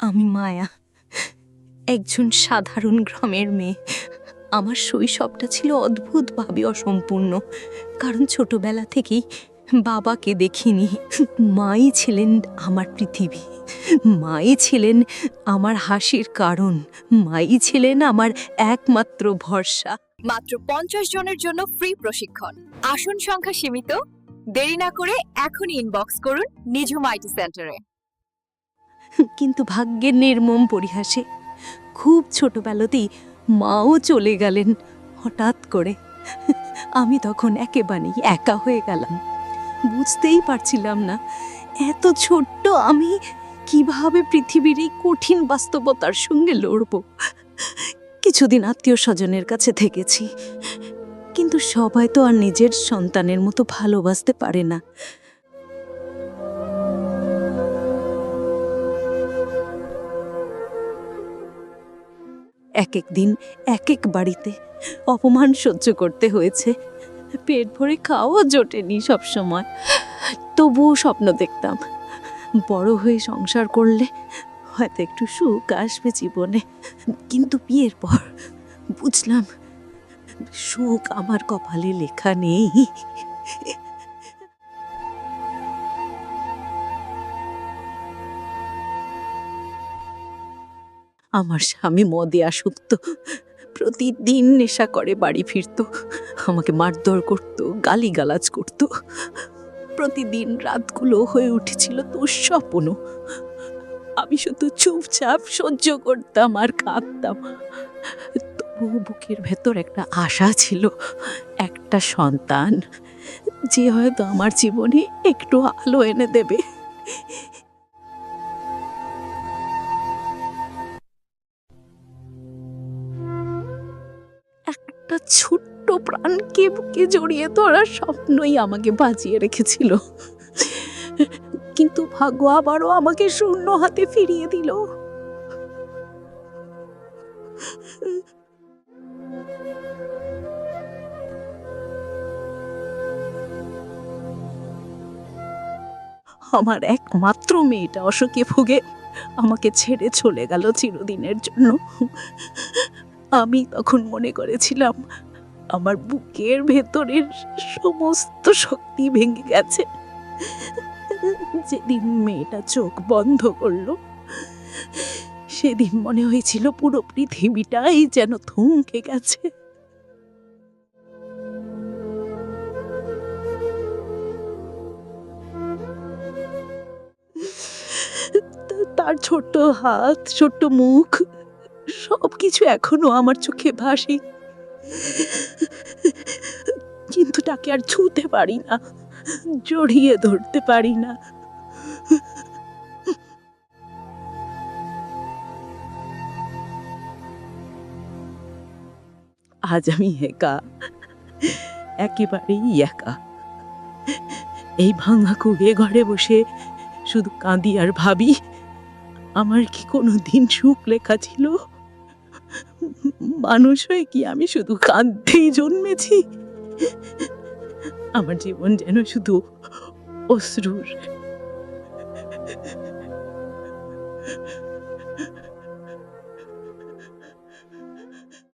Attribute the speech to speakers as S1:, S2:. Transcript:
S1: আমি মায়া। একজন সাধারণ গ্রামের মেয়ে। আমার শৈশবটা ছিল অদ্ভুতভাবে অসম্পূর্ণ। কারণ ছোটবেলা থেকেই বাবাকে দেখিনি। মাই ছিলেন আমার পৃথিবী। মাই ছিলেন আমার হাসির কারণ। মাই ছিলেন আমার একমাত্র ভরসা।
S2: মাত্র পঞ্চাশ জনের জন্য ফ্রি প্রশিক্ষণ। আসন সংখ্যা সীমিত। দেরি না করে এখনই ইনবক্স করুন নিঝুম আইটি সেন্টারে।
S1: কিন্তু ভাগ্যের নির্মম পরিহাসে খুব ছোটবেলাতেই মাও চলে গেলেন হঠাৎ করে। আমি তখন একেবারেই একা হয়ে গেলাম। বুঝতেই পারছিলাম না এত ছোট্ট আমি কীভাবে পৃথিবীর এই কঠিন বাস্তবতার সঙ্গে লড়ব। কিছুদিন আত্মীয় স্বজনের কাছে থেকেছি। কিন্তু সবাই তো আর নিজের সন্তানের মতো ভালোবাসতে পারে না। এক এক দিন এক এক বাড়িতে অপমান সহ্য করতে হয়েছে। পেট ভরে খাওয়া জোটেনি সব সময় তবুও স্বপ্ন দেখতাম, বড় হয়ে সংসার করলে হয়তো একটু সুখ আসবে জীবনে। কিন্তু বিয়ের পর বুঝলাম, সুখ আমার কপালে লেখা নেই। আমার স্বামী মদে আসক্ত প্রতিদিন নেশা করে, বাড়ি ফিরতো। আমাকে মারধর করতো, গালিগালাজ করতো। প্রতিদিন রাতগুলো হয়ে উঠেছিল দুঃস্বপ্ন। আমি শুধু চুপচাপ সহ্য করতাম আর কাঁদতাম। তবু বুকের ভেতর একটা আশা ছিল, একটা সন্তান, যে হয়তো আমার জীবনে একটু আলো এনে দেবে। ছোট্ট প্রাণকে বুকে জড়িয়ে ধরার স্বপ্নই আমাকে বাঁচিয়ে রেখেছিল। কিন্তু ভাগ্য আবারও আমাকে শূন্য হাতে ফিরিয়ে দিল। আমার একমাত্র মেয়েটা অসুখে ভুগে আমাকে ছেড়ে চলে গেল চিরদিনের জন্য। আমি তখন মনে করেছিলাম, আমার বুকের ভেতরের সমস্ত শক্তি ভেঙে গেছে। যেদিন মেয়েটা চোখ বন্ধ করল, সেদিন মনে হয়েছিল পুরো পৃথিবীটাই যেন থমকে গেছে। তার ছোট্ট হাত, ছোট্ট মুখ সব কিছু এখনও আমার চোখে ভাসে। কিন্তু তাকে আর ছুঁতে পারি না, জড়িয়ে ধরতে পারি না। আজ আমি একা, একেবারেই একা। এই ভাঙা কুড়ে ঘরে বসে শুধু কাঁদি আর ভাবি, আমার কি কোনো দিন সুখ লেখা ছিল? মানুষ হয়ে কি আমি শুধু কাঁদতেই জন্মেছি? আমার জীবন যেন শুধু অশ্রুর।